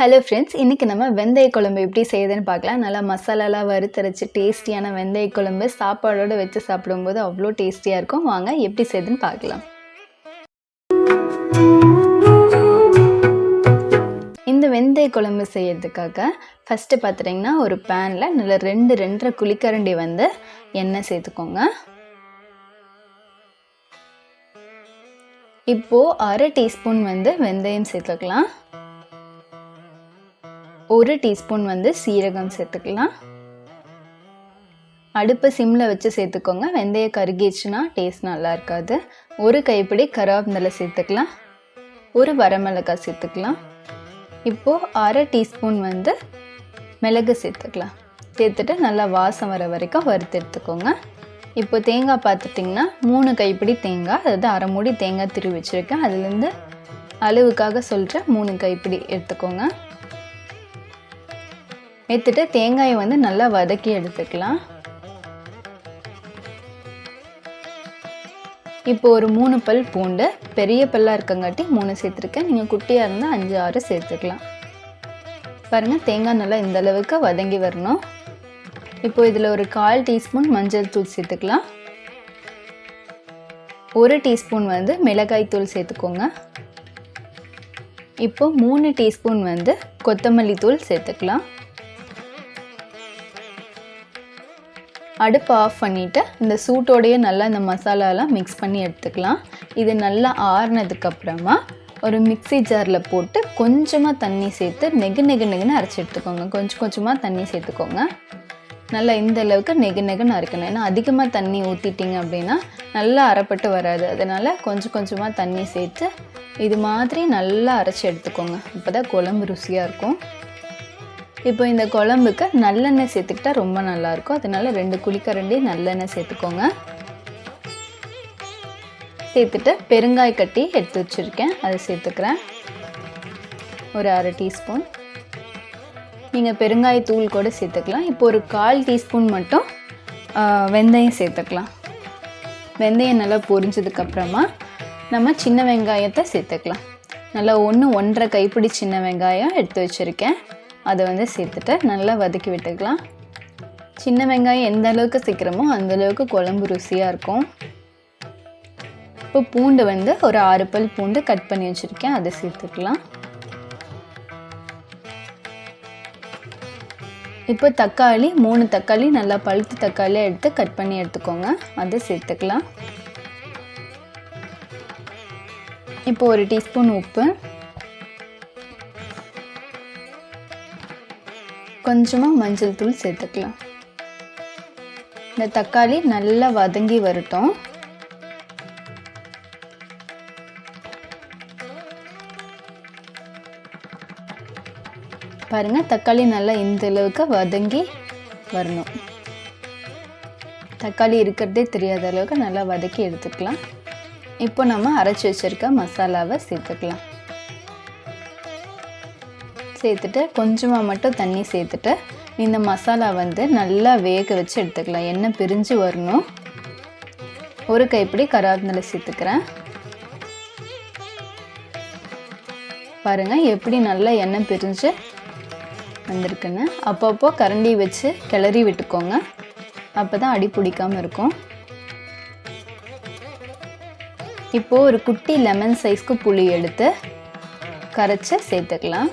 Hello friends இன்றைக்கி நம்ம வெந்தய குழம்பு எப்படி செய்யுதுன்னு பார்க்கலாம். நல்லா மசாலாலாம் வறுத்தரைச்சி டேஸ்டியான வெந்தய குழம்பு சாப்பாடோடு வச்சு சாப்பிடும்போது அவ்வளோ டேஸ்டியாக இருக்கும். வாங்க எப்படி செய்யுதுன்னு பார்க்கலாம். இந்த வெந்தய குழம்பு செய்யறதுக்காக ஃபஸ்ட்டு பார்த்துட்டிங்கன்னா ஒரு பேனில் நல்லா ரெண்டு ரெண்டரை குழிக்கரண்டி வந்து எண்ணெய் சேர்த்துக்கோங்க. இப்போது அரை டீஸ்பூன் வந்து வெந்தயம் சேர்த்துக்கலாம். ஒரு டீஸ்பூன் வந்து சீரகம் சேர்த்துக்கலாம். அடுப்பை சிம்மில் வச்சு சேர்த்துக்கோங்க. வெந்தயம் கருகிடுச்சுன்னா டேஸ்ட் நல்லா இருக்காது. ஒரு கைப்பிடி கருவேப்பிலை சேர்த்துக்கலாம். ஒரு வரமிளகாய் சேர்த்துக்கலாம். இப்போது அரை டீஸ்பூன் வந்து மிளகு சேர்த்துக்கலாம். சேர்த்துட்டு நல்லா வாசம் வர வரைக்கும் வறுத்து எடுத்துக்கோங்க. இப்போ தேங்காய் பார்த்துட்டிங்கன்னா மூணு கைப்பிடி தேங்காய் அதாவது அரை மூடி தேங்காய் திருவி வச்சுருக்கேன். அதுலேருந்து அளவுக்காக சொல்கிற மூணு கைப்பிடி எடுத்துக்கோங்க. எடுத்துட்டு தேங்காயை வந்து நல்லா வதக்கி எடுத்துக்கலாம். இப்போ ஒரு மூணு பல் பூண்டு பெரிய பல்லாக இருக்கங்காட்டி மூணு சேர்த்துருக்கேன். நீங்கள் குட்டியாக இருந்தால் அஞ்சு ஆறு சேர்த்துக்கலாம். பாருங்கள் தேங்காய் நல்லா இந்த அளவுக்கு வதங்கி வரணும். இப்போ இதில் ஒரு கால் டீஸ்பூன் மஞ்சள் தூள் சேர்த்துக்கலாம். ஒரு டீஸ்பூன் வந்து மிளகாய் தூள் சேர்த்துக்கோங்க. இப்போ மூணு டீஸ்பூன் வந்து கொத்தமல்லி தூள் சேர்த்துக்கலாம். அடுப்பு ஆஃப் பண்ணிவிட்டு இந்த சூட்டோடையே நல்லா இந்த மசாலாலாம் மிக்ஸ் பண்ணி எடுத்துக்கலாம். இது நல்லா ஆறுனதுக்கப்புறமா ஒரு மிக்சி ஜாரில் போட்டு கொஞ்சமாக தண்ணி சேர்த்து நெகு நெகு நெகுன்னு அரைச்சி எடுத்துக்கோங்க. கொஞ்சம் கொஞ்சமாக தண்ணி சேர்த்துக்கோங்க. நல்லா இந்த அளவுக்கு நெகு நெகுன்னு அரைக்கணும். ஏன்னா அதிகமாக தண்ணி ஊற்றிட்டிங்க அப்படின்னா நல்லா அரைப்பட்டு வராது. அதனால் கொஞ்சம் கொஞ்சமாக தண்ணி சேர்த்து இது மாதிரி நல்லா அரைச்சி எடுத்துக்கோங்க. அப்போ தான் குழம்பு ருசியாக இருக்கும். இப்போ இந்த குழம்புக்கு நல்லெண்ணெய் சேர்த்துக்கிட்டா ரொம்ப நல்லாயிருக்கும். அதனால ரெண்டு குழிக்கரண்டி நல்லெண்ணெய் சேர்த்துக்கோங்க. சேர்த்துட்டு பெருங்காய கட்டி எடுத்து வச்சுருக்கேன். அதை சேர்த்துக்கிறேன். ஒரு அரை டீஸ்பூன். நீங்கள் பெருங்காய தூள் கூட சேர்த்துக்கலாம். இப்போ ஒரு கால் டீஸ்பூன் மட்டும் வெந்தயம் சேர்த்துக்கலாம். வெந்தயம் நல்லா பொரிஞ்சதுக்கப்புறமா நம்ம சின்ன வெங்காயத்தை சேர்த்துக்கலாம். நல்லா ஒன்று ஒன்றரை கைப்பிடி சின்ன வெங்காயம் எடுத்து வச்சுருக்கேன். அதை வந்து சேர்த்துட்டு நல்லா வதக்கி விட்டுக்கலாம். சின்ன வெங்காயம் எந்த அளவுக்கு சீக்கிரமோ அந்த அளவுக்கு குழம்பு ருசியாக இருக்கும். இப்போ பூண்டு வந்து ஒரு ஆறு பல் பூண்டு கட் பண்ணி வச்சுருக்கேன் அதை சேர்த்துக்கலாம். இப்போ தக்காளி மூணு தக்காளி நல்லா பழுத்து தக்காளியை எடுத்து கட் பண்ணி எடுத்துக்கோங்க அதை சேர்த்துக்கலாம். இப்போ ஒரு டீஸ்பூன் உப்பு. கொஞ்சமாக மஞ்சள் தூள் சேர்த்துக்கலாம். இந்த தக்காளி நல்லா வதங்கி வரட்டும். பாருங்கள் தக்காளி நல்லா இந்த அளவுக்கு வதங்கி வரணும். தக்காளி இருக்கிறதே தெரியாத அளவுக்கு நல்லா வதக்கி எடுத்துக்கலாம். இப்போ நம்ம அரைச்சி வச்சுருக்க மசாலாவை சேர்த்துக்கலாம். சேர்த்துட்டு கொஞ்சமாக மட்டும் தண்ணி சேர்த்துட்டு இந்த மசாலா வந்து நல்லா வேக வச்சு எடுத்துக்கலாம். எண்ணெய் பிரிஞ்சு வரணும். ஒரு கைப்பிடி கருவேப்பிலை சேர்த்துக்கிறேன். பாருங்கள் எப்படி நல்லா எண்ணெய் பிரிஞ்சு வந்திருக்குன்னு. அப்பப்போ கரண்டி வச்சு கிளறி விட்டுக்கோங்க. அப்போ தான் அடி பிடிக்காமல் இருக்கும். இப்போது ஒரு குட்டி லெமன் சைஸ்க்கு புளி எடுத்து கரைச்சி சேர்த்துக்கலாம்.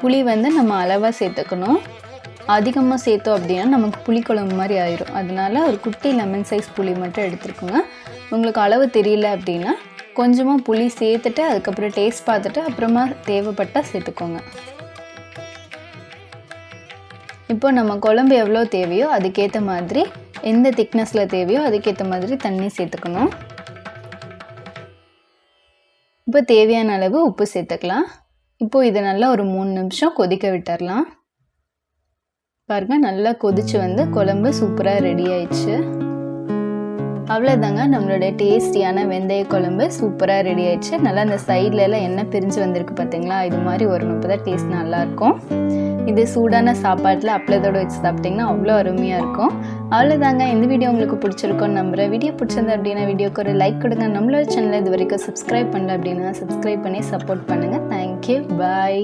புளி வந்து நம்ம அளவாக சேர்த்துக்கணும். அதிகமாக சேர்த்தோம் அப்படின்னா நமக்கு புளிக்குழம்பு மாதிரி ஆயிரும். அதனால ஒரு குட்டி லெமன் சைஸ் புளி மட்டும் எடுத்துருக்குங்க. உங்களுக்கு அளவு தெரியல அப்படின்னா கொஞ்சமாக புளி சேர்த்துட்டு அதுக்கப்புறம் டேஸ்ட் பார்த்துட்டு அப்புறமா தேவைப்பட்டால் சேர்த்துக்கோங்க. இப்போ நம்ம குழம்பு எவ்வளோ தேவையோ அதுக்கேற்ற மாதிரி எந்த திக்னஸில் தேவையோ அதுக்கேற்ற மாதிரி தண்ணி சேர்த்துக்கணும். இப்போ தேவையான அளவு உப்பு சேர்த்துக்கலாம். இப்போது இதை நல்லா ஒரு மூணு நிமிஷம் கொதிக்க விட்டுறலாம். பாருங்கள் நல்லா கொதிச்சு வந்து குழம்பு சூப்பராக ரெடி ஆயிடுச்சு. அவ்வளோதாங்க நம்மளுடைய டேஸ்டியான வெந்தய குழம்பு சூப்பராக ரெடி ஆயிடுச்சு. நல்லா அந்த சைடில் எல்லாம் எண்ணெய் பிரிஞ்சு வந்திருக்கு பார்த்தீங்களா இது மாதிரி வரணும் அப்போ தான் டேஸ்ட் நல்லாயிருக்கும். இது சூடான சாப்பாட்டில் அப்பளத்தோடு வச்சு சாப்பிட்டிங்கன்னா அவ்வளோ அருமையாக இருக்கும். அவ்வளோதாங்க இந்த வீடியோ உங்களுக்கு பிடிச்சிருக்கோன்னு நம்புகிறேன் வீடியோ பிடிச்சிருந்தா அப்படின்னா வீடியோக்கு ஒரு லைக் கொடுங்க. நம்மளோட சேனலை இது வரைக்கும் சப்ஸ்கிரைப் பண்ணல அப்படின்னா சப்ஸ்கிரைப் பண்ணி சப்போர்ட் பண்ணுங்கள் தேங்க்யூ பாய்